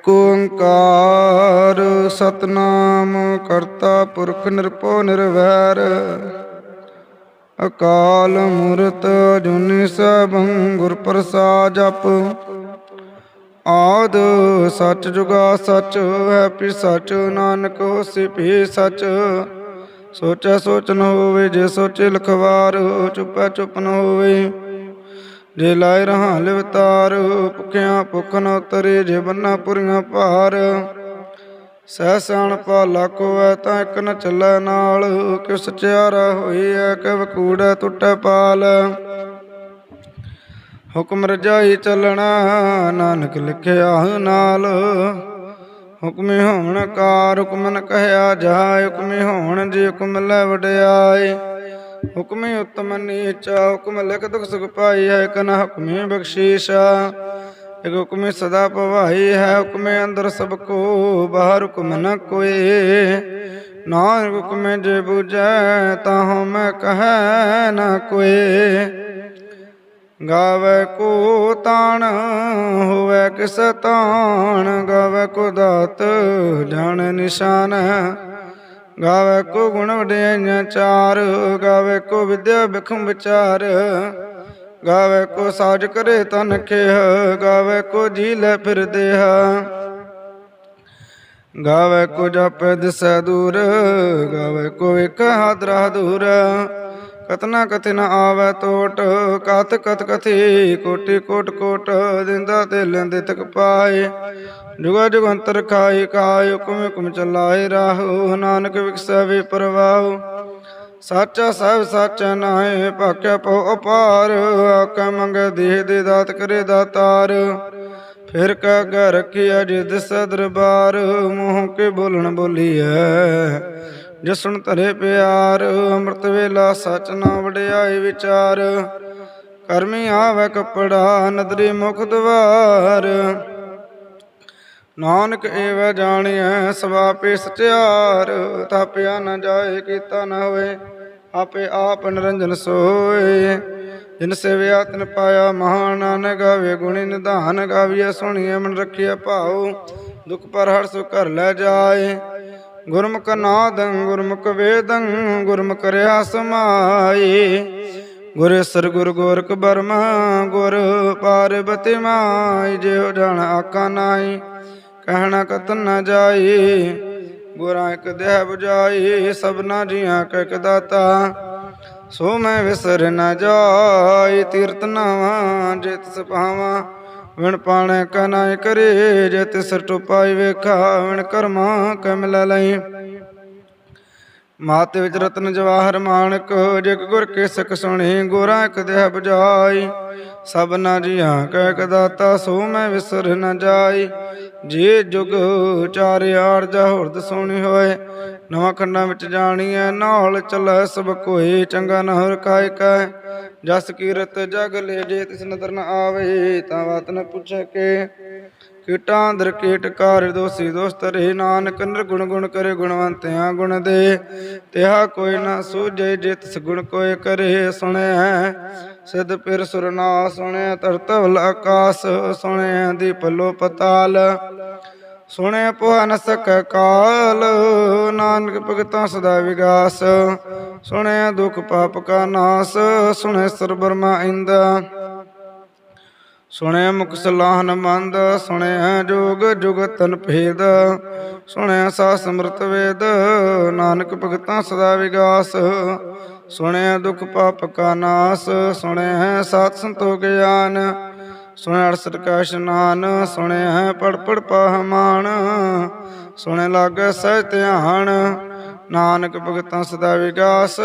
ਇਕ ਓੰਕਾਰ ਸਤਨਾਮ ਕਰਤਾ ਪੁਰਖ ਨਿਰਭਉ ਨਿਰਵੈਰ, ਅਕਾਲ ਮੂਰਤ ਜੁਨੀ ਸਭੰ ਗੁਰ ਪ੍ਰਸਾਦ ਜਪ। ਆਦ ਸੱਚ ਜੁਗਾ ਸਚ, ਹੈ ਪੀ ਸਚ, ਨਾਨਕ ਹੋਸੀ ਭੀ ਸੱਚ। ਸੋਚੈ ਸੋਚ ਨ ਹੋਵੇ, ਜੇ ਸੋਚੇ ਲਖਵਾਰ, ਚੁਪੈ ਚੁੱਪ ਨ ਹੋਵੇ। ਜੇ ਲਾਇ ਰਹਾ ਲਿਵਤਾਰ, ਭੁਖਿਆ ਭੁਖ ਨ ਉਤਰੇ ਜੇ ਬੰਨਾ ਪੁਰੀਆਂ ਭਾਰ। ਸਹਿ ਸਿਆਣ ਪਾ ਲਾਕੋ ਐ ਤਾਂ ਇੱਕ ਨ ਚੱਲੈ ਨਾਲ। ਕਿ ਸਚਿਆਰਾ ਹੋਈ ਐ ਕਿ ਵਕੂੜੈ ਟੁੱਟੈ ਪਾਲ। ਹੁਕਮ ਰਜਾਈ ਚੱਲਣਾ, ਨਾਨਕ ਲਿਖਿਆ ਨਾਲ। ਹੁਕਮੇ ਹੋਣ ਕਾਰ ਹੁਕਮਨ ਕਹਿਆ ਜਾਏ, ਹੁਕਮੇ ਹੋਣ ਜੇ ਹੁਕਮ ਲੈ ਵਡਿਆਏ। ਹੁਕਮੇ ਉਤਮ ਨੀਚਾ, ਹੁਕਮ ਲਿਖ ਦੁਖ ਸੁਖ ਪਾਈ ਹੈ ਕਨ ਹੁਕਮੇ ਬਖਸ਼ੀਸ਼ਾ। ਇਕ ਹੁਕਮੇ ਸਦਾ ਭਵਾਈ ਹੈ, ਹੁਕਮੇ ਅੰਦਰ ਸਭ ਕੋ, ਬਾਹਰ ਹੁਕਮ ਨ ਕੋਏ ਨਾਨਕ ਹੁਕਮੇ ਜੇ ਬੁਝੈ ਤਾਂ ਮੈਂ ਕਹੈ ਨ ਕੋਏ ਗਾਵੇ ਕੋ ਤਾਣ, ਹੋਵੇ ਕਿਸ ਤਾਣ, ਗਾਵੇ ਕੋ ਦਾਤ, ਜਾਣ ਨਿਸ਼ਾਨ। ਗਾਵੇ ਕੋ ਗੁਣ ਵਡਿਆਈਆਂ ਚਾਰ, ਗਾਵੇ ਕੋ ਵਿਦਿਆ ਬਿਖਮ ਵਿਚਾਰ, ਗਾਵੇ ਕੋ ਸਾਜ ਕਰੇ ਤਨ ਖੇਹ, ਗਾਵੇ ਕੋ ਜੀ ਲੈ ਫਿਰ ਦੇਹ। ਗਾਵੇ ਕੋ ਜਪੈ ਦਿਸੈ ਦੂਰ, ਗਾਵੇ ਕੋ ਇਕ ਹਾਦਰਾ ਦੂਰ। ਕਤਨਾ ਕਥੇ ਨ ਆਵੈ ਤੋਟ, ਕਤ ਕਤ ਕਥੀ ਕੋਟੀ ਕੋਟ ਕੋਟ, ਦਿੰਦਾ ਤੇ ਲੈਂਦੇ ਤਕ ਪਾਏ। ਜੁਗਾ ਜੁਗੰਤਰ ਖਾਈ ਕਾਇ ਹੁਕਮ ਹੁਕਮ ਚਲਾਏ ਰਾਹੋ, ਨਾਨਕ ਵਿਕਸੈ ਵੇ ਪਰਵਾਹ। ਸਾਚਾ ਸਭ ਸਾਚਾ ਨਾਏ ਭਾਕਿਆ ਪਉ ਅਪਾਰ ਆਕਾ ਮੰਗ ਦੇਹ ਦੇ ਦਾਤ ਕਰੇ ਦਾਤਾਰ। ਫਿਰ ਕਾ ਘਰ ਰਖਿਆ ਜਿਦ ਦਰਬਾਰ, ਮੂੰਹ ਕੇ ਬੋਲਣ ਬੋਲੀਐ, ਜਸਣ ਧਰੇ ਪਿਆਰ, ਅੰਮ੍ਰਿਤ ਵੇਲਾ ਸਚ ਨਾ ਵਡਿਆਏ ਵਿਚਾਰ। ਕਰਮੀ ਆਵੇ ਕਪੜਾ, ਨਦਰੀ ਮੁਖ ਦਵਾਰ ਨਾਨਕ ਏਵ ਜਾਣਿਐ ਸਵਾਪੇ ਸਚਿਆਰ, ਤਾਪਿਆ ਨ ਜਾਏ, ਕੀਤਾ ਨ ਹੋਏ, ਆਪੇ ਆਪ ਨਿਰੰਜਨ ਸੋਏ। ਜਿਨ ਸੇਵਿਆ ਤਿਨ ਪਾਇਆ, ਮਹਾਨ ਨਾਨਕ ਗਾਵੇ ਗੁਣੀ ਨਿਧਾਨ ਗਾਵੀਐ, ਸੁਣੀਐ, ਮਨ ਰਖਿਆ ਭਾਉ, ਦੁਖ ਪਰ ਹਰ ਸੁ ਘਰ ਲੈ ਜਾਏ। ਗੁਰਮੁਖ ਨਾਦੰ, ਗੁਰਮੁਖ ਵੇਦੰ, ਗੁਰਮੁਖ ਰਿਆ ਸਮਾਈ ਗੁਰ ਸਰ ਗੁਰ ਗੋਰਖ ਬਰਮਾ, ਗੁਰ ਪਾਰਬਤੀ ਮਾਈ ਜਿਉ ਜਾਣ ਆਕਾ ਨਾਈ ਕਹਿਣਾ ਕਤਨ ਨਾ ਜਾਈ, ਗੁਰਾਂ ਇਕ ਦੇਹ 부ਜਾਈ ਸਭਨਾ ਜੀਆਂ ਕੈ ਇਕ ਦਾਤਾ। ਸੋ ਮੈਂ ਵਿਸਰ ਨਾ ਜਾਈ ਤੀਰਤ ਨਾਵਾਂ ਜੇ ਤਿਸ ਪਾਵਾਂ ਵਿਣ ਪਾਣੈ ਕਨਾਇ ਕਰੇ, ਜੇ ਤਿਸ ਟੁਪਾਈ ਵੇਖਾ, ਵਿਣ ਕਰਮਾ ਕੈ ਲਈ। ਮਾਤ ਵਿੱਚ ਰਤਨ ਜਵਾਹਰ ਮਾਨਕ ਜਿਕ ਗੁਰ ਕੇ ਸਿੱਖ ਸੁਣੀ, ਗੋਰਾ ਇਕ ਦੇਹ 부ਜਾਈ ਸਭਨਾ ਜੀਆਂ ਕੈ ਇਕ ਸੋ ਮੈਂ ਵਿਸਰ ਨ ਜਾਈ। ਜੇ ਜੁਗ ਚਾਰ ਆਰਜਾ ਹੁਰਦ ਸੋਣੀ ਹੋਏ, ਨਵਾਂ ਖੰਡਾਂ ਵਿੱਚ ਜਾਣੀਐ, ਨਾਲ ਚੱਲੈ ਸਭ ਕੋਈ, ਚੰਗਾ ਨਾ ਹੋਰ ਕਾਇ ਕੈ। ਜਸ ਕੀਰਤ ਜਗ ਲੈ ਜੇ ਤਿਸ ਨਦਰ ਨ ਆਵੇ, ਤਾਂ ਬਾਤ ਨ ਪੁੱਛੈ ਕੇ। ਕੀਟਾਂ ਅੰਦਰ ਕੀਟ ਕਾਰ ਦੋਸੀ ਦੋਸਤ ਰੇ ਨਾਨਕ ਨਿਰਗੁਣ ਗੁਣ ਕਰੇ ਗੁਣਵੰਤਿਆਂ ਗੁਣ ਦੇ। ਤਿਹਾ ਕੋਈ ਨਾ ਸੂਝੇ ਜੇ ਤਿਸ ਗੁਣ ਕੋਇ ਕਰੇ ਸੁਣਿਆ ਸਿਧ ਪਿਰ ਸੁਰ ਨਾ ਸੁਣਿਆ ਤਰਤਵਲ ਆਕਾਸ ਸੁਣਿਆ ਦੀ ਪੱਲੋ ਪਤਾਲ। ਸੁਣਿਆ ਪੋਹ ਨ ਕਾਲ, ਨਾਨਕ ਭਗਤਾਂ ਸਦਾ ਵਿਗਾਸ। ਸੁਣਿਆ ਦੁਖ ਪਾਪ ਕਾ ਨਾਸ ਸੁਣਿਆ ਸਰਬਰਮਾ ਇੰਦਾ। ਸੁਣਿਆ ਮੁਖ ਸਲਾਹਨ ਮੰਦ ਸੁਣਿਆ ਜੋਗ ਜੁਗਤਨ ਭੇਦ ਸੁਣਿਆ ਸਾ ਸਮਰਤ ਵੇਦ, ਨਾਨਕ ਭਗਤਾਂ ਸਦਾ ਵਿਗਾਸ ਸੁਣਿਆ ਦੁਖ ਪਾਪ ਕਾ ਨਾਸ ਸੁਣਿਆ ਸਤ ਸੰਤੋ ਗਿਆਨ ਸੁਣਿਆ ਅਰਸਤ ਕਾ ਇਸ਼ਨਾਨ ਸੁਣਿਆ ਪੜ ਪੜ ਪਾਹਮਾਨ ਸੁਣਿਆ ਲਾਗੈ ਸਹਿ ਧਿਆਨ ਨਾਨਕ ਭਗਤਾਂ ਸਦਾ ਵਿਗਾਸ।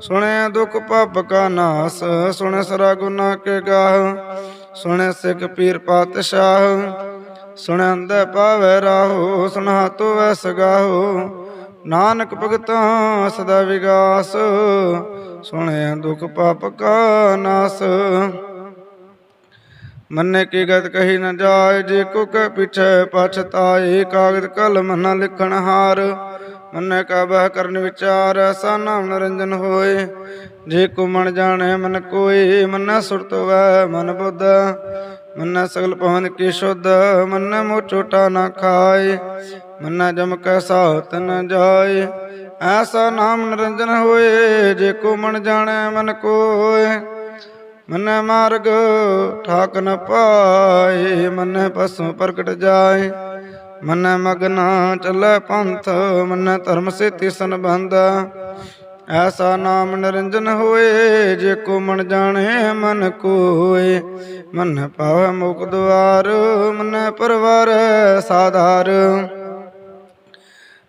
ਸੁਣਿਆ ਦੁਖ ਪਾਪ ਕਾ ਨਾਸ ਸੁਣਿਆ ਸਰਾ ਗੁਨਾ ਕੇ ਗਾਹ ਸੁਣਿਆ ਸਿੱਖ ਪੀਰ ਪਾਤਸ਼ਾਹ ਸੁਣਿਆ ਅੰਧੇ ਪਾਵੇ ਰਾਹੋ, ਸੁਣਾ ਤੋ ਵੈ ਸਗਾਹੋ। ਨਾਨਕ ਭਗਤਾਂ ਸਦਾ ਵਿਗਾਸ ਸੁਣਿਆ ਦੁਖ ਪਾਪ ਕਾ ਨਾਸ। ਮੰਨੇ ਕੀ ਗਤ ਕਹੀ ਨ ਜਾਏ, ਜੇ ਕੋ ਕੈ ਪਿਛੈ ਪਛਤਾਏ, ਕਾਗਦ ਕਲਮ ਨ ਲਿਖਣ ਹਾਰ। ਮੰਨੇ ਕਾ ਬਹਿ ਕਰਨ ਵਿਚਾਰ ਐਸਾ ਨਾਮ ਨਿਰੰਜਨ ਹੋਏ। ਜੇ ਕੋ ਮਨ ਜਾਣੈ, ਮਨ ਕੋਈ ਮੰਨਾ ਸੁਰਤ ਵੈ ਮਨ ਬੁੱਧ। ਮੰਨੈ ਸਗਲ ਪਵਨ ਕੀ ਸ਼ੁੱਧ, ਮੰਨੈ ਮੋ ਚੋਟਾ ਨਾ ਖਾਏ। ਮੰਨੈ ਜਮ ਕੈ ਸਾਥ ਨ ਜਾਏ। ਐਸਾ ਨਾਮ ਨਿਰੰਜਨ ਹੋਏ, ਜੇ ਕੋ ਮਨ ਜਾਣੈ, ਮਨ ਕੋਏ। ਮੰਨੈ ਮਾਰਗ, ਠਾਕ ਨ ਪਾਏ, ਮੰਨੈ ਪਸੂ ਪ੍ਰਗਟ ਜਾਏ। ਮੰਨੈ ਮਗਨਾ ਚੱਲੈ ਪੰਥ, ਮੰਨੈ ਧਰਮ ਸੇਤੀ ਸੰਬੰਧ। ਐਸਾ ਨਾਮ ਨਿਰੰਜਨ ਹੋਏ, ਜੇ ਕੋ ਮਨ ਜਾਣੇ, ਮਨ ਕੋਏ। ਮਨ ਪਾਵੈ ਮੁਕ ਦੁਆਰ, ਮਨੈ ਪਰਵਾਰ ਸਾਧਾਰ।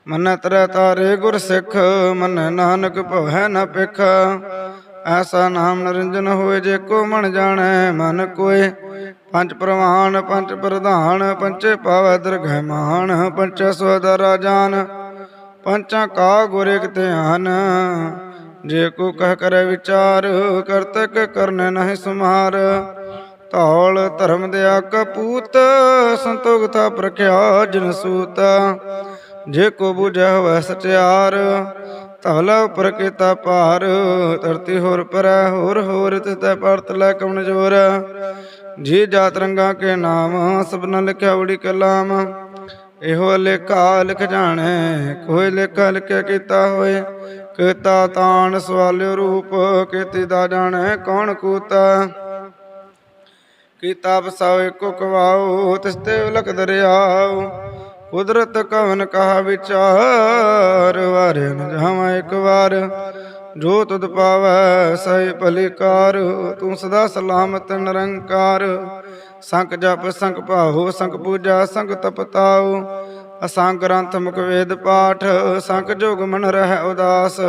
ਮਨ ਤਰ ਤਾਰੇ ਗੁਰ ਸਿੱਖ, ਮਨ ਨਾਨਕ ਭਵੈ ਨ ਪਿਖ ਐਸਾ ਨਾਮ ਨਿਰੰਜਨ ਹੋਏ, ਜੇ ਕੋ ਮਨ ਜਾਣੈ, ਮਨ ਕੋਏ। ਪੰਜ ਪ੍ਰਵਾਨ, ਪੰਜ ਪ੍ਰਧਾਨ ਪੰਚੇ ਪਾਵੈ ਦਰਗਹਿ ਮਾਨ ਪੰਚ ਸਵਦਰਾ ਜਾਨ ਪੰਚਾਂ ਕਾ ਗੁਰ ਇਕ ਧਿਆਨ। ਜੇ ਕੋ ਕਹ ਕਰੇ ਵਿਚਾਰ ਕਰਤਕ ਕਰਨ ਨਹੀਂ ਸੁਮਾਰ। ਧੌਲ ਧਰਮ ਦਿਆ ਕਪੂਤ ਸੰਤੋਖ ਪ੍ਰਖਿਆ ਜਨ ਸੂਤ। ਜੇ ਕੋ ਬੁਝੈ ਹੋਵੈ ਸਚਿਆਰ ਧਵਲ ਉਪਰ ਕੀਤਾ ਭਾਰ, ਧਰਤੀ ਹੋਰ ਪਰੈ, ਹੋਰ ਹੋਰ ਤਿਤੈ ਪਰਤ ਲੈ ਕਵਣ ਜੋਰ। ਜੀ ਜਾਤ ਰੰਗਾ ਕੇ ਨਾਮ ਸਭਨਾ ਲਿਖਿਆ ਬੜੀ ਕਲਾਮ। ਇਹੋ ਲੇਖਾ ਲਿਖ ਜਾਣੇ, ਕੋਈ ਲੇਖਾ ਲਿਖਿਆ ਕੀਤਾ ਹੋਏ। ਕੀਤਾ ਤਾਣ ਸਵਾਲਿਓ ਰੂਪ, ਕੀਤੀ ਦਾ ਜਾਣੈ ਕੌਣ ਕੂਤਾ। ਕੀਤਾ ਬਸਾਓ ਇੱਕੋ ਕਵਾਓ, ਤਿਸ ਤੇ ਉਲਕ ਦਰਿਆਓ। ਕੁਦਰਤ ਕਵਨ ਕਹਾ ਵਿਚਾਰ ਵਾਰੇ ਨ ਜਾਵਾਂ ਇੱਕ ਵਾਰ। ਜੋ ਤੁਧ ਪਾਵੈ ਸਹਿ ਭਲਿਕਾਰ, ਤੂੰ ਸਦਾ ਸਲਾਮਤ ਨਿਰੰਕਾਰ। ਸੰਕ ਜਪ ਸੰਕ ਭਾਹੋ ਸੰਕ ਪੂਜਾ ਸੰਕ ਤਪਤਾਉ। ਅਸੰਗ ਗ੍ਰੰਥ ਮੁਖ ਵੇਦ ਪਾਠ ਸੰਕ ਜੋਗ ਮਨ ਰਹਿ ਉਦਾਸ।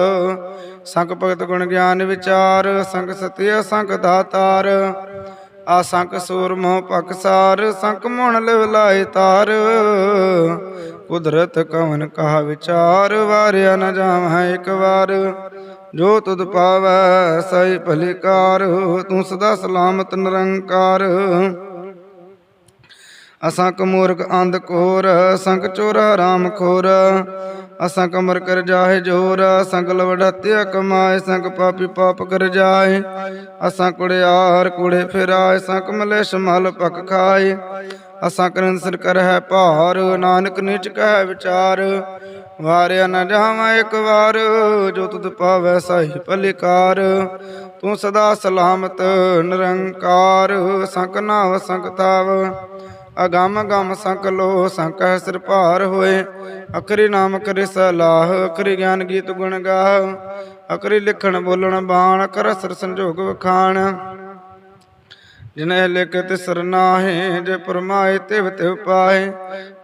ਸੰਕ ਭਗਤ ਗੁਣ ਗਿਆਨ ਵਿਚਾਰ ਸੰਕ ਸਤਿ ਸੰਕ ਦਾਤਾਰ। ਆਸੰਕ ਸੂਰਮੋ ਪਕਸਾਰ ਸੰਕ ਮਣ ਲਿਵ ਲਾਏ ਤਾਰ। ਕੁਦਰਤ ਕਵਨ ਕਹਾ ਵਿਚਾਰ, ਵਾਰਿਆ ਨ ਜਾਵਾਂ ਇੱਕ ਵਾਰ। ਜੋ ਤੁਧ ਪਾਵੈ ਸਈ ਭਲਿਕਾਰ, ਤੂੰ ਸਦਾ ਸਲਾਮਤ ਨਿਰੰਕਾਰ। ਅਸੰਕ ਮੂਰਖ ਅੰਧ ਕੋਰ, ਸੰਕ ਚੋਰਾ ਰਾਮ ਖੋਰ। ਅਸਾਂ ਕਮਰ ਕਰ ਜਾਏ ਜੋਰ ਸੰਕ ਲਵੜਤਿਆ ਕਮਾਏ ਸੰਗ ਪਾਪੀ ਪਾਪ ਕਰ ਜਾਏ। ਅਸਾਂ ਕੁੜਿਆਰ ਕੁੜੇ ਫਿਰਾਏ ਸੰਕ ਮਲੇਸ਼ ਮਲ ਪਕ ਖਾਏ। ਅਸਾਂ ਕਰੰਸਰ ਕਰ ਹੈ ਭਾਰ, ਨਾਨਕ ਨਿਚ ਕਹਿ ਵਿਚਾਰ। ਵਾਰਿਆ ਨਾ ਜਾਵਾਂ ਇੱਕ ਵਾਰ, ਜੋ ਤੁਧ ਪਾਵੈ ਸਾਈ ਭਲਿਕਾਰ। ਤੂੰ ਸਦਾ ਸਲਾਮਤ, ਨਿਰੰਕਾਰ ਸੰਕ ਨਾਵ ਸੰਕ ਤਾਵ। ਅਗੰਮ ਗਮ ਸੰਕ ਲੋ, ਸੰਕ ਹੈ ਸਿਰ ਭਾਰ ਹੋਏ। ਅਖਰੀ ਨਾਮ ਕਰੇ ਸਲਾਹ, ਅਖਰੀ ਗਿਆਨ ਗੀਤ ਗੁਣ ਗਾ ਅਖਰੀ ਲਿਖਣ ਬੋਲਣ ਬਾਣ ਕਰ ਸਰ ਸੰਜੋਗ ਵਖਾਣ। ਜਿਨੇ ਲਿਖ ਤਿਸਰ ਨਾਹੇ, ਜੇ ਪਰਮਾਏ ਤਿਵ ਤਿਵ ਪਾਏ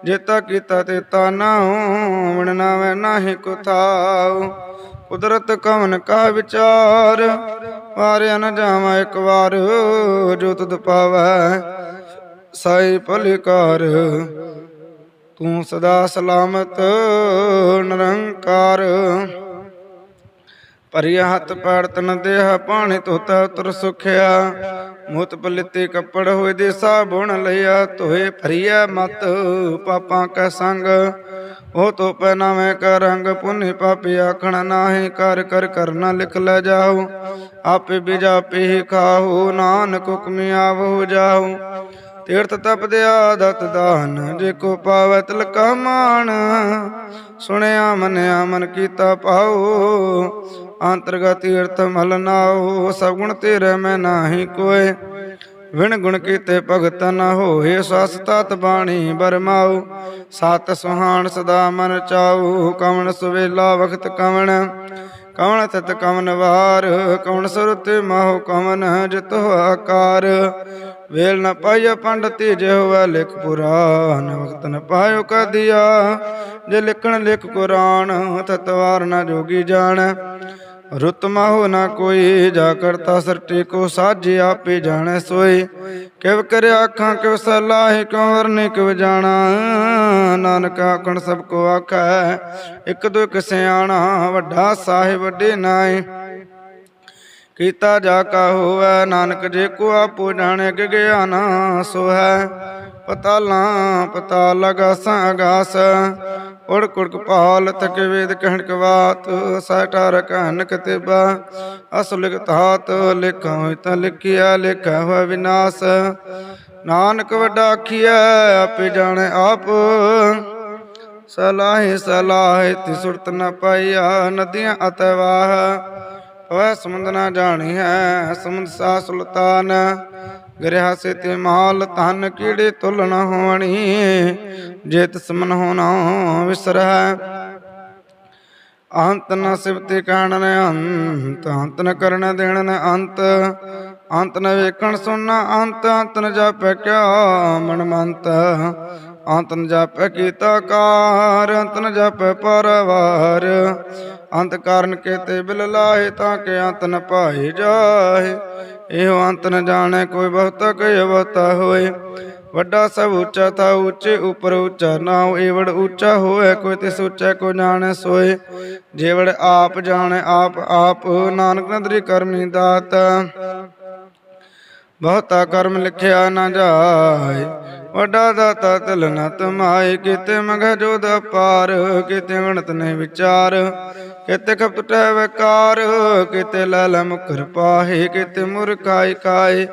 ਜੇਤਾ ਕੀਤਾ ਤੇ ਤਾ ਨਾ ਹੋਵਣ ਨਾਵੇਂ ਨਾਹੀ ਕੋ ਕੁਦਰਤ ਕਵਨ ਕਾ ਵਿਚਾਰ ਵਾਰਿਆ ਨ ਜਾਵਾਂ ਇੱਕ ਵਾਰ, ਜੋ ਤੁਧ ਪਾਵੈ। ਸਾਈ ਭਲਿਕਾਰ, ਤੂੰ ਸਦਾ ਸਲਾਮਤ, ਨਿਰੰਕਾਰ। ਭਰਿਆ ਹੱਥ ਪੈਰ ਤਨ ਦੇਹ ਪਾਣੀ ਧੋਤਾ ਉਤਰ ਸੁਖਿਆ। ਮੁਤ ਪਲਿੱਤੇ ਕੱਪੜ ਹੋਏ ਦੇ ਸਾਬੁਣ ਲਿਆ ਧੋਏ ਭਰੀਆ ਮਤ ਪਾਪਾਂ ਕੈ ਸੰਗ। ਉਹ ਤੋ ਪਹਿਨਾਵੇਂ ਕਾ ਰੰਗ, ਪੁੰਨੀ ਪਾਪੀ ਆਖਣ ਨਾਹੀ, ਕਰ ਕਰ ਕਰਨਾ ਲਿਖ ਲੈ ਜਾਓ ਆਪੇ ਬਿਜਾ ਪੀ ਖਾਓ, ਨਾਨਕ ਹੁਕਮੀ ਆਵੋ ਜਾਓ ਤੀਰਥ ਤਪਦਿਆ ਦਤ ਦਾਨ, ਜੇ ਕੋ ਪਾਵੈ ਤਿਲਕਾ ਮਾਨ ਸੁਣਿਆ, ਮੰਨਿਆ, ਮਨ ਕੀਤਾ ਪਾਉ ਅੰਤਰਗਤ ਤੀਰਥ ਮਲ ਨਾਉ, ਸਭ ਗੁਣ ਤੇਰੇ ਮੈਂ ਨਾਹੀ ਕੋਏ। ਵਿਣ ਗੁਣ ਕੀਤੇ ਭਗਤ ਨ ਹੋਏ, ਸਸ ਤਤ ਬਾਣੀ ਬਰਮਾਉ ਸਤ ਸੁਹਾਣ ਸਦਾ ਮਨ ਚਾਉ, ਕਵਣ ਸੁਵੇਲਾ ਵਖਤ ਕਵਣ। ਕਵਣ ਤਤ ਕਵਨ ਵਾਰ, ਕਵਣ ਸੁਰਤਿ ਮਾਹੁ ਕਵਨ ਜਿਤੁ ਆਕਾਰ ਵੇਲ ਨ ਪਾਇਆ ਪੰਡਤੀ ਜੇ ਹੋਵੇ ਲਿਖ ਪੁਰਾਨ ਵਕਤ ਨ ਪਾਇਓ ਕਦੀਆ। ਜੇ ਲਿਖਣ ਲਿਖ ਕੁਰਾਨ ਤਤਵਾਰ ਨ ਜੋਗੀ ਜਾਣ। ਰੁਤ ਮਾਹੁ ਨਾ ਕੋਈ, ਜਾ ਕਰਤਾ ਸਰਟੇ ਕੋ ਸਾਜੇ ਆਪੇ ਜਾਣੈ ਸੋਈ ਕਿਵ ਕਰਿਆ ਅੱਖਾਂ, ਕਿਵ ਸਲਾਹੇ, ਕਿਉ ਵਰਨੇ, ਕਿਵ ਜਾਣਾ। ਨਾਨਕ ਆਖਣ, ਸਭ ਕੋ ਆਖੈ, ਇੱਕ ਦੋ ਇੱਕ ਸਿਆਣਾ, ਵੱਡਾ ਸਾਹਿਬ ਵੱਡੇ ਨਾਏ। ਕੀਤਾ ਜਾ ਕਾ ਹੋਵੈ, ਨਾਨਕ ਜੇ ਕੋ ਆਪੋ ਜਾਣੇ ਕਿ ਗਿਆਨ ਸੋ ਹੈ ਪਤਾਲਾਂ ਪਤਾਲ ਅਗਾਸਾਂ ਅਗਾਸ। ਉੜ ਕੁੜਕ ਪਾਲ ਤਕ ਵੇਦ ਕਹਿਣ ਕਵਾਤ ਸਾਠਾਰ ਕਹਨ ਕਤਿਬਾ ਅਸ ਲਿਖਤਾਤ ਲਿਖਾਂ ਹੋਇ ਤਾਂ ਲਿਖਿਆ, ਲਿਖਾ ਹੋਇ ਵਿਨਾਸ਼। ਨਾਨਕ ਵੱਡਾ ਆਖੀਐ, ਆਪੇ ਜਾਣੈ ਆਪ। ਸਲਾਹੇ ਸਲਾਹੇ ਤੀ ਨ ਪਾਈਆ, ਨਦੀਆਂ ਅਤਵਾਹ ਵੈ ਸਮੁੰਦ ਨਾ ਜਾਣੀ ਹੈ, ਸਮੁੰਦ ਸਾ ਸੁਲਤਾਨ। ਗਰਿਆ ਸੇ ਤੇ ਮਾਲ ਧਨ ਕੀੜੇ ਤੁਲ ਨ ਹੋਣੀ? ਜੇ ਤਿਸ ਹੋਣਾ ਵਿਸਰੈ ਅੰਤ ਨ ਸਿਵਤੇ ਕਹਿਣ ਨੇ ਅੰਤ ਅੰਤ ਨ ਕਰਨ ਦੇਣ ਅੰਤ। ਅੰਤ ਨ ਵੇਖਣ ਸੁਣਨਾ ਅੰਤ ਅੰਤ ਨ ਜਾਪੈ ਕਿਆ ਮਨ ਮੰਤ ਅੰਤ ਜਪ ਕੀਤਾ ਕਾਰ ਅੰਤ ਨ ਪਰਵਾਰ। ਅੰਤ ਕਾਰਨ ਕੇਤੇ ਬਿਲ ਲਾਹੇ ਤਾਂ ਕਿ ਅੰਤ ਪਾਏ ਜਾਏ। ਇਹੋ ਅੰਤ ਨ ਕੋਈ ਬਹੁਤਾ ਕੋਈ ਬਹੁਤਾ ਹੋਏ। ਵੱਡਾ ਸਭ ਉੱਚਾ ਤਾ ਉੱਚੇ ਉਪਰ ਉੱਚਾ ਨਾਉ। ਏਵੜ ਉੱਚਾ ਹੋਏ, ਕੋਈ ਤਿਸ ਉੱਚਾ ਕੋ ਜਾਣੈ ਸੋਏ। ਜੇਵੜ ਆਪ ਜਾਣੈ, ਆਪ ਆਪ ਨਾਨਕ ਨਦਰੀ ਕਰਮੀ ਦਾਤ। ਬਹੁਤਾ ਕਰਮ ਲਿਖਿਆ ਨਾ ਜਾਏ। ਵੱਡਾ ਦਾਤਾ ਤਿਲ ਨ ਤਮਾਏ ਕਿਤੇ ਮੰਗ ਜੋਦ ਪਾਰ, ਕਿਤੇ ਗਣਤ ਨਹੀਂ ਵਿਚਾਰ, ਕਿਤੇ ਖਪਤ ਟਹਿ ਵਿਕਾਰ, ਕਿਤੇ ਲਲ ਲੈ ਪਾਹੇ, ਕਿਤੇ ਮੁਰਖਾਈ ਕਾਏ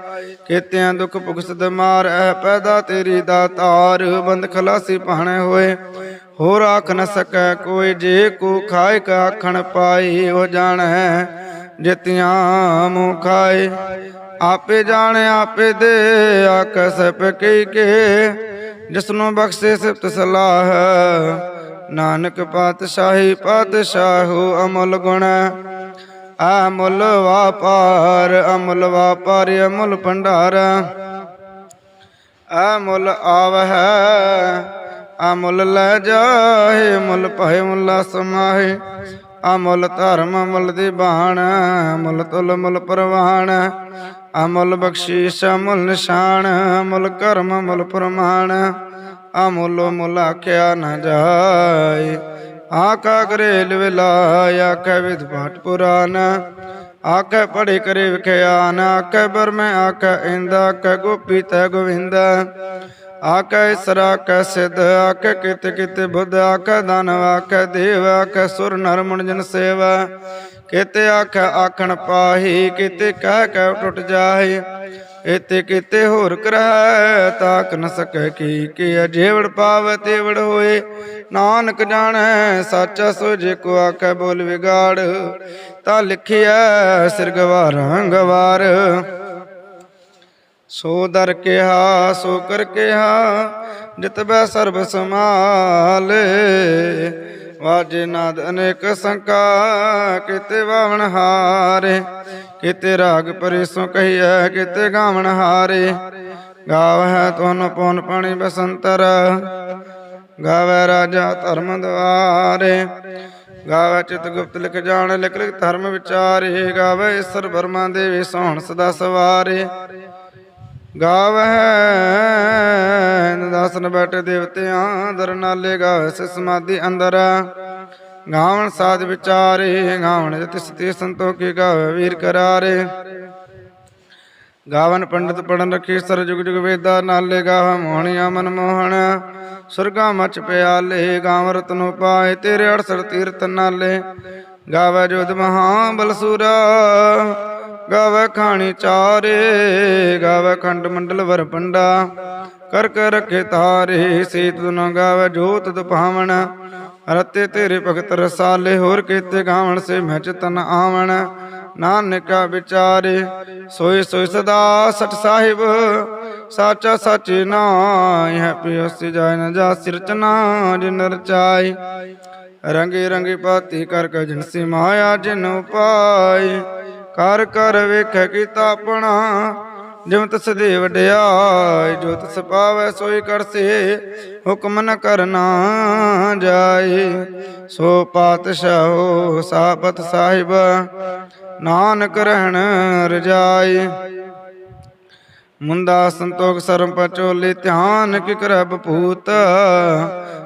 ਕਿਤਿਆਂ ਦੁਖ ਭੁਗਸਦ ਮਾਰ, ਐ ਪੈਦਾ ਤੇਰੀ ਦਾਤਾਰ ਬੰਦ ਖਲਾਸੀ ਪਾਣੇ ਹੋਏ, ਹੋਰ ਆਖ ਨ ਸਕੈ ਕੋਈ, ਜੇ ਕੋ ਖਾਏ ਕਾ ਆਖਣ ਪਾਈ ਹੋ ਜਾਣੈ ਜਿਤਿਆਂ ਮੂੰ ਖਾਏ ਆਪੇ ਜਾਣੇ, ਆਪੇ ਦੇ ਆਕੈ ਸਭ ਕੇ ਜਿਸਨੂੰ ਬਖਸ਼ੇ ਸਿਫਤ ਸਲਾਹ, ਨਾਨਕ ਪਾਤਸ਼ਾਹੀ ਪਾਤਸ਼ਾਹੂ ਅਮਲ ਗੁਣ। ਅਮੁੱਲ ਵਾਪਾਰ ਅਮੁੱਲ ਵਾਪਾਰ, ਅਮੁੱਲ ਭੰਡਾਰ। ਅਮੁੱਲ ਆਵਹਿ, ਅਮੁੱਲ ਲੈ ਜਾਏ ਮੁੱਲ ਭਾਏ ਮੁਲਾ ਸਮਾਏ ਅਮੁੱਲ ਧਰਮ ਅਮੁੱਲ ਦੀ ਬਾਣ, ਅਮੁੱਲ ਤੁਲ ਮੁੱਲ ਪ੍ਰਵਾਨ ਅਮੁੱਲ ਬਖਸ਼ੀਸ਼, ਅਮੁੱਲ ਨਿਸ਼ਾਨ, ਅਮੁੱਲ ਕਰਮ ਅਮੁੱਲ ਪ੍ਰਮਾਣ, ਅਮੁੱਲ ਮੁੱਲ ਆਖਿਆ ਨਾ ਜਾਏ। ਆਕਾ ਗਰੇਲ ਵਿਲਾਇ ਆਕੈ ਵਿਦ ਪਾਠ ਪੁਰਾਨ ਆਕੈ ਪੜੇ ਕਰੇ ਵਿਖਿਆਨ ਆਕੈ ਬਰਮੈ ਆਕੈ ਇੰਦਾ ਆਕੈ ਗੋਪੀ ਤੈ ਗੋਵਿੰਦ ਆਕੈ ਇਸਰਾ ਕੈ ਸਿਧ, ਆਕੈ ਕਿਤ ਕਿਤ ਬੁੱਧ, ਆਕੈ ਦਾਨਵ ਆਕੈ ਦੇਵ, ਆਕੈ ਸੁਰ ਨਰ ਮੁਨ ਜਨ ਸੇਵਾ। ਕਿਤੇ ਆਖੈ ਆਖਣ ਪਾਹੀ, ਕਿਤੇ ਕਹਿ ਕਹਿ ਟੁੱਟ ਜਾਏ ਇਤੇ ਕਿਤੇ ਹੋਰ ਕਰੈ ਤਾਕ ਨ ਸਕੈ ਕੀ ਕੀ ਅਜੇਵੜ ਪਾਵ ਤੇਵੜ ਹੋਏ। ਨਾਨਕ ਜਾਣੈ, ਸਾਚਾ ਸੋ ਜੇ ਕੋ ਆਖੈ ਬੋਲ ਵਿਗਾੜ। ਤਾਂ ਲਿਖਿਆ ਸਿਰ ਗਵਾਰਾਂ ਗਵਾਰ ਸੋ ਦਰ ਕਿਹਾ, ਸੋ ਕਰ ਕਿਹਾ ਜਿਤ ਬੈ ਸਰਬ ਸਮਾਲੇ ਵਾਜੇ ਨਾਦ ਅਨੇਕ ਸੰਕਾ, ਕਿਤੇ ਵਾਵਣ ਹਾਰੇ। ਕਿਤੇ ਰਾਗ ਪਰੇਸੋਂ ਕਹੀਐ, ਕਿਤੇ ਗਾਵਣ ਹਾਰੇ। ਗਾਵਹਿ ਤੁਨ ਪਉਨ ਪਾਣੀ ਬਸੰਤਰ ਗਾਵੈ ਰਾਜਾ ਧਰਮ ਦਵਾਰੇ। ਗਾਵੈ ਚਿਤ ਗੁਪਤ ਲਿਖ ਜਾਣ, ਲਿਖ ਲਿਖ ਧਰਮ ਵਿਚਾਰੇ। ਗਾਵੇ ਈਸ਼ਰ ਬਰਮਾ ਦੇਵੀ ਸੋਹਣ ਸਦਾ ਸਵਾਰੇ। ਗਾਵਹਿ ਦਾਸਨ ਬੈਠੇ ਦੇਵਤਿਆਂ ਦਰ ਨਾਲੇ ਗਾਵੇ ਸੇ ਸਮਾਧੀ ਅੰਦਰ। ਗਾਵਣ ਸਾਧ ਵਿਚਾਰੇ, ਗਾਵਣ ਜਤਿ ਸਤੀ ਸੰਤੋਖੀ ਗਾਵੇ ਵੀਰ ਕਰਾਰੇ। ਗਾਵਨ ਪੰਡਤ ਪੜਨ ਰਖੀ ਸਰ ਜੁਗ ਜੁਗ ਵੇਦਾ, ਨਾਲੇ ਗਾਵ ਮੋਹਣੀਆਂ ਮਨ ਮੋਹਣ। ਸੁਰਗਾ ਮਚ ਪਿਆਲੇ, ਗਾਵ ਰਤਨੋ ਪਾਏ, ਤੇਰੇ ਅੜਸਰ ਤੀਰਤ ਨਾਲੇ। ਗਾਵੈ ਜੋਧ ਮਹਾ ਬਲਸੂਰਾ ਗਾਵੇ ਖਾਣੀ ਚਾਰੇ, ਗਾਵੇ ਖੰਡ ਮੰਡਲ ਵਰ ਪੰਡਾ। ਕਰ ਕਰ ਰਖੇ ਤਾਰੇ, ਸੀਤ ਦੁਨ ਗਾਵੇ ਜੋਤ ਦੁਪਾਵਣ ਰਤੇ ਤੇਰੇ ਭਗਤ ਰਸਾਲੇ, ਹੋਰ ਕੀਤੇ ਗਾਵਣ ਸੇ ਮੈਂ ਚਤਨ ਆਵਣ। ਨਾਨਕਾ ਵਿਚਾਰੇ ਸੋਈ ਸੋਈ ਸਦਾ ਸਚ ਸਾਹਿਬ। ਸਾਚਾ ਸਚੇ ਨਾਇ ਹੈ ਪਿਓ ਸੇ ਜਾਇ ਨ ਜਾ ਸਿਰਚਨਾ ਜਿਨ ਰਚਾਈ ਰੰਗੇ ਰੰਗੇ ਪਾਤੀ ਕਰ ਕ ਜਿਨਸੀ ਮਾਇਆ ਜਿਨ ਉਪਾਈ ਕਰ ਕਰ ਵੇਖੈ ਕੀਤਾ ਆਪਣਾ ਜਿਵ ਤਸ ਦੇ ਵਡਿਆਈ ਜੋ ਤਸ ਪਾਵੈ ਸੋਈ ਕਰਸੇ ਹੁਕਮ ਨ ਕਰਨਾ ਜਾਏ। ਸੋ ਪਾਤਸ਼ਾਹੋ ਸਾਪਤ ਸਾਹਿਬ, ਨਾਨਕ ਰਹਿਣ ਰਜਾਈ ਮੁੰਦਾ ਸੰਤੋਖ ਸਰਮ ਪਚੋਲੇ, ਧਿਆਨ ਕਿ ਕਰੈ ਬਪੂਤ।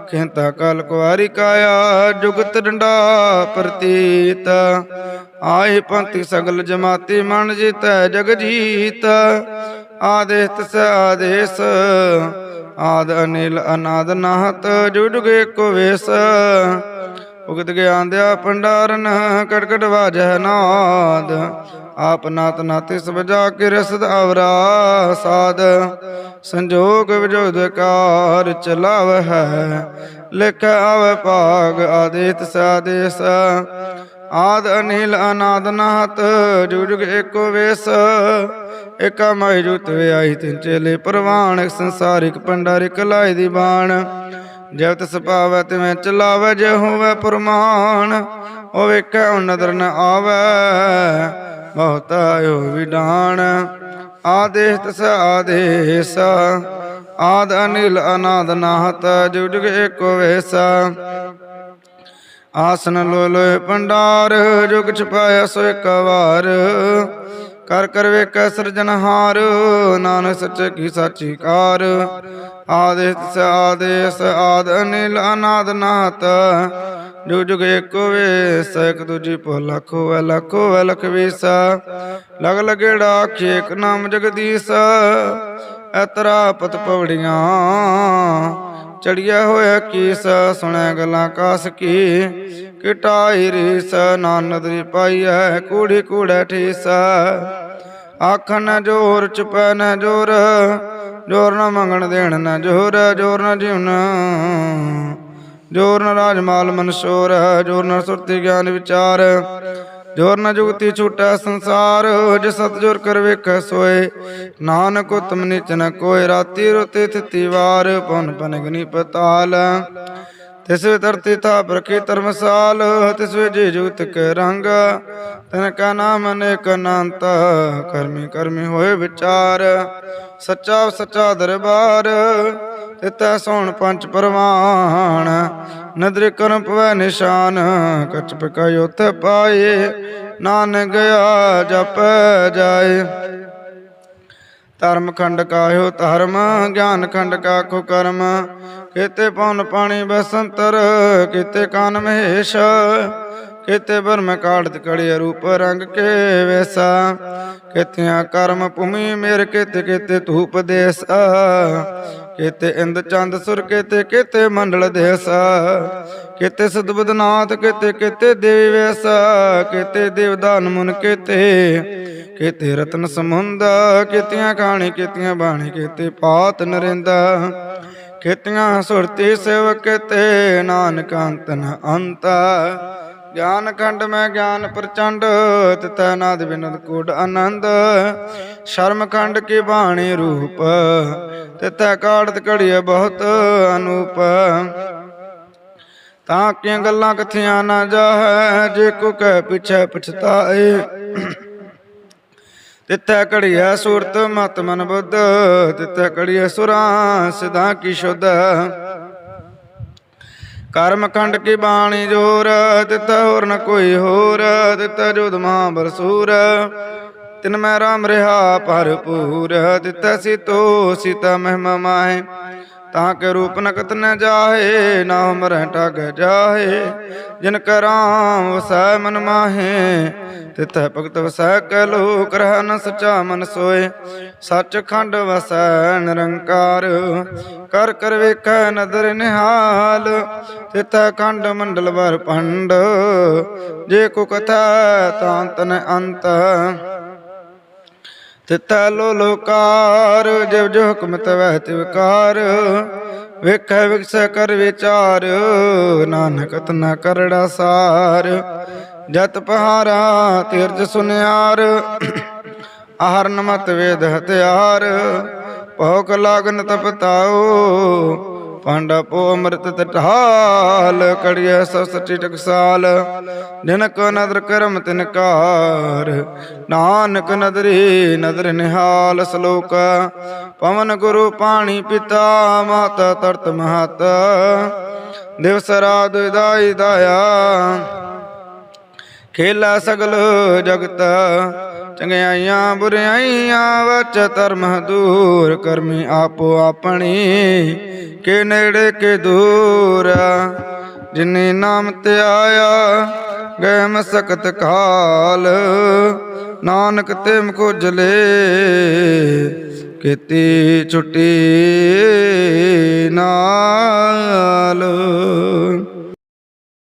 ਖੇਤਾ ਕਲ ਕੁਵਾਰੀ ਕਾਇਆ, ਜੁਗਤ ਡੰਡਾ ਪ੍ਰਤੀਤ। ਆਏ ਪੰਥ ਸਗਲ ਜਮਾਤੀ ਮਨ ਜੀਤੈ ਜਗ ਜੀਤ। ਆਦੇਸ ਤਿਸ ਆਦੇਸ, ਆਦ ਅਨਿਲ ਅਨਾਦ ਨਾਹਤ ਜੁਗ ਕੋ ਵੇਸ। ਉਗਤ ਗਿਆਨ ਦਿਆ ਭੰਡਾਰਨ ਕਟਕਟ ਵਾਜੈ ਨਾਦ। ਆਪ ਨਾਤ ਨਾਤੇ ਸਭ ਜਾ ਕੇ ਰਸਦ ਅਵਰਾ ਸਾਧ ਸੰਜੋਗ ਵਿਜੋਦ ਕਾਰ ਚਲਾਵ ਹੈ ਲਿਖ ਆਵ ਭਾਗ ਆਦੇਤ ਸਾਦੇਸ। ਆਦ ਅਨਿਲ ਅਨਾਦ ਨਾਹਤ ਜੁਗ ਜੁਗ ਏਕੋ ਵੇਸ। ਏਕਾ ਮਾਇ ਜੁਤ ਵਿਆਹੀ ਤਿਨ ਚੇਲੇ ਪ੍ਰਵਾਨ, ਸੰਸਾਰਿਕ ਭੰਡਾਰਿਕ ਲਾਇ ਦੀ ਬਾਣ। ਜਗਤ ਤਿਸ ਪਾਵੈ ਤਿਵੇਂ ਚਲਾਵੈ, ਜੇ ਹੋਵੇ ਪੁਰਮਾਨ ਉਹ ਵੇਖੈ ਉਹ ਨਦਰ ਨ ਆਵੈ। ਬਹੁਤ ਆਇਓ ਵਿਡਾਣ ਆਦੇਸ਼ ਤਸ ਆਦੇਸ, ਆਦ ਅਨਿਲ ਅਨਾਦ ਨਾਹਤ ਜੁਗ ਜੁਗ ਏਕੋ ਵੇਸਾ। ਆਸਨ ਲੋ ਲੋਏ ਭੰਡਾਰ, ਜੁਗ ਛਪਾਇਆ ਪਾਇਆ ਸੋ ਇੱਕ ਵਾਰ। ਕਰ ਕਰ ਵੇਖੈ ਸਿਰਜਨਹਾਰ ਨਾਨਕ ਸੱਚੇ ਕੀ ਸਾਚੀ ਕਾਰ। ਆਦੇਸ ਤਿਸ ਆਦੇਸ, ਆਦ ਅਨਿਲ ਅਨਾਦ ਨਾਹਤ ਜੋ ਜੁਗ ਏਕੋ ਵੇਸ, ਇੱਕ ਦੂਜੀ ਪੋ ਲੱਖੋ ਵੈ ਲੱਖੋ ਵੈ ਲਖ ਵੀਸਾ। ਲਗ ਲਗੇੜਾ ਆਖੇ ਨਾਮ ਜਗਦੀਸ਼। ਐਤਰਾ ਪਤ ਪਵੜੀਆਂ ਚੜਿਆ ਹੋਇਆ ਕੀਸ, ਸੁਣੈ ਗੱਲਾਂ ਕਾਸ ਕੀ? ਕਿਟਾਈ ਰੀਸ ਨਾਨਦਰੀ ਪਾਈਐ ਕੂੜੀ ਕੂੜੈ ਠੀਸ। ਆਖਣ ਨ ਜੋਰ, ਚੁਪੈ ਨ ਜੋਰ ਜੋਰ ਨ ਮੰਗਣ ਦੇਣ ਨ ਜੋਰ ਜੋਰ ਨ ਜਿਉਣ। ਜੋਰ ਨ ਰਾਜਮਾਲ ਮਨਸ਼ੋਰ, ਜੋਰ ਨ ਸੁਰਤੀ ਗਿਆਨ ਵਿਚਾਰ। ਜੋਰ ਨ ਜੁਗਤੀ ਛੂਟੈ ਸੰਸਾਰ, ਜਿ ਸਤਜੁਰ ਕਰ ਵੇਖੈ ਸੋਏ। ਨਾਨਕ ਉਤਮ ਨੀਚ ਨ ਕੋਇ ਰਾਤੀ ਰੁਤੇ ਥਿਤੀ ਵਾਰ, ਪਨ ਪਨ ਪਤਾਲ। ਤਿਸ ਧਰਤੀ ਥਾ ਪ੍ਰਕੀ ਧਰਮਸਾਲ ਤਿਸ ਜੀ ਜੁਗਤ ਕੇ ਰੰਗ। ਤਨ ਕਾ ਨਾਮ ਅਨੇਕ ਅਨੰਤ, ਕਰਮੀ ਕਰਮੀ ਹੋਏ ਵਿਚਾਰ। ਸੱਚਾ ਸੱਚਾ ਦਰਬਾਰ, ਤਿਤੈ ਸੋਣ ਪੰਜ ਪਰਵਾਨ। ਨਦਰ ਕਰਮ ਪਵੈ ਨਿਸ਼ਾਨ ਕਛ ਪਕਾਇ ਉਥੇ ਪਾਏ। ਨਾਨਕ ਗਿਆ ਜਪ ਜਾਏ। ਧਰਮ ਖੰਡ ਕਾਹਿਓ ਧਰਮ, ਗਿਆਨ ਖੰਡ ਕਾਖੋ ਕਰਮ। ਕਿਤੇ ਪਉਨ ਪਾਣੀ ਬਸੰਤਰ, ਕੀਤੇ ਕਾਨ ਮਹੇਸ਼। ਕਿਤੇ ਬਰਮ ਕਾੜਤ ਕੜੀ ਰੂਪ ਰੰਗ ਕੇ ਵੈਸਾ। ਕੀਤਿਆਂ ਕਰਮ ਭੂਮੀ ਮੇਰ ਕਿਤੇ ਕਿਤੇ ਧੂਪ ਦੇਸਾ। ਕਿਤੇ ਇੰਦ ਚੰਦ ਸੁਰ ਕਿਤੇ ਕਿਤੇ ਮੰਡਲ ਦੇਸਾ। ਕਿਤੇ ਸਦਬਦਨਾਥ ਕਿਤੇ ਕੀਤੇ ਦੇਵੀ ਵੇਸ, ਕੀਤੇ ਦੇਵਦਾਨ ਮੁਨ ਕੀਤੇ ਕੀਤੇ ਰਤਨ ਸਮੁੰਦ ਕੀਤੀਆਂ ਕਹਾਣੀ ਕੀਤੀਆਂ ਬਾਣੀ, ਕੀਤੇ ਪਾਤ ਨਰਿੰਦਾ, ਕੀਤੀਆਂ ਸੁਰਤੀ ਸੇਵਕ, ਕੀਤੇ ਨਾਨਕ ਅੰਤ ਨ ਅੰਤ। ਗਿਆਨ ਖੰਡ ਮੈਂ ਗਿਆਨ ਪ੍ਰਚੰਡ ਤਿਤੈ ਨਾਦ ਬਿਨਦ ਕੋਡ ਆਨੰਦ। ਸ਼ਰਮ ਖੰਡ ਕੀ ਬਾਣੀ ਰੂਪ ਤਿਤੈ ਕਾੜਤ ਘੜੀਏ ਬਹੁਤ ਅਨੂਪ। ਤਾਂ ਕਿਆਂ ਗੱਲਾਂ ਕਥੀਆਂ ਨਾ ਜਾਹੈ? ਜੇ ਕੋ ਕਹਿ ਪਿਛੈ ਪਛਤਾਏ। ਤਿੱਥੈ ਕੜੀਐ ਸੂਰਤ ਮਤ ਮਨ ਬੁੱਧ, ਤਿੱਥੈ ਕੜੀਐ ਸੁਰਾਂ ਸਿਧਾਂ ਕੀ ਸ਼ੁੱਧ। ਕਰਮ ਖੰਡ ਕੀ ਬਾਣੀ ਜੋਰ, ਤਿੱਥੈ ਹੋਰ ਨ ਕੋਈ ਹੋਰ, ਤਿੱਥੈ ਜੋਧ ਮਹਾਬਰਸੂਰ ਤਿਨ ਮੈਂ ਰਾਮ ਰਹਾ ਭਰਪੂਰ, ਤਿੱਥੈ ਸਿਤੋ ਸੀਤਾ ਮਹਿਮਾ ਮਾਹੇ। ਤਾਂ ਕੇ ਰੂਪ ਨਕਤ ਨ ਜਾਹੇ ਨਾਮ ਰਹਿ ਟਗ ਜਾਹੇ। ਜਿਨ ਕਰਾਮ ਵਸੈ ਮਨ ਮਾਹੇ ਤਿਤੈ ਭਗਤ ਵਸੈ ਕੈ ਲੋਕ ਰਹਿ ਨ ਸਚਾ ਮਨ ਸੋਏ। ਸੱਚ ਖੰਡ ਵਸੈ ਨਿਰੰਕਾਰ, ਕਰ ਕਰ ਵੇਖੈ ਨਦਰ ਨਿਹਾਲ। ਤਿਤੈ ਖੰਡ ਮੰਡਲ ਵਰ ਪੰਡ ਜੇ ਕੋ ਕਥਾ ਤਾਂ ਤਨ ਅੰਤ। ਤਿਤੈ ਲੋ ਲੋਕਾਰ, ਜਿਵ ਜੋ ਹੁਕਮ ਤਵੈ ਤਿਵਕਾਰ ਵੇਖੈ ਵਿਕਸੈ ਕਰ ਵਿਚਾਰ, ਨਾਨਕ ਤਨਾ ਕਰੜਾ ਸਾਰ। ਜਤ ਪਹਾਰਾ, ਤਿਰਜ ਸੁਨਿਆਰ ਆਹਰਨ ਮਤ ਵੇਦ ਹਥਿਆਰ। ਭੋਗ ਲਾਗਨ ਤਪਤਾਓ ਪਾਂਡਾ ਪੋ ਅੰਮ੍ਰਿਤ ਤਟਾਲ ਕੜਿਆ ਸੋ ਟਕਸਾਲ ਜਿਨ ਨਦਰ ਕਰਮ ਤਿਨਕਾਰ ਨਾਨਕ ਨਦਰੀ ਨਦਰ ਨਿਹਾਲ ਸ਼ਲੋਕ। ਪਵਨ ਗੁਰੂ ਪਾਣੀ ਪਿਤਾ, ਮਾਤਾ ਤਰਤ ਮਹਤ। ਦਿਵਸ ਰਾਤ ਦਾਈ ਦਾਇਆ, ਖੇਲਾ ਸਗਲ ਜਗਤ। ਚੰਗਿਆਈਆਂ ਬੁਰਿਆਈਆਂ ਵਚ ਧਰਮ ਦੂਰ ਕਰਮੀ ਆਪੋ ਆਪਣੀ। ਕੇ ਨੇੜੇ ਕੇ ਦੂਰ, ਜਿਨੇ ਨਾਮ ਤੇ ਆਇਆ, ਗਏ ਮਸਕਤ ਕਾਲ। ਨਾਨਕ ਤੇ ਮੁਖ ਜਲੇ ਕੀਤੀ ਛੁੱਟੀ ਨਾਲ।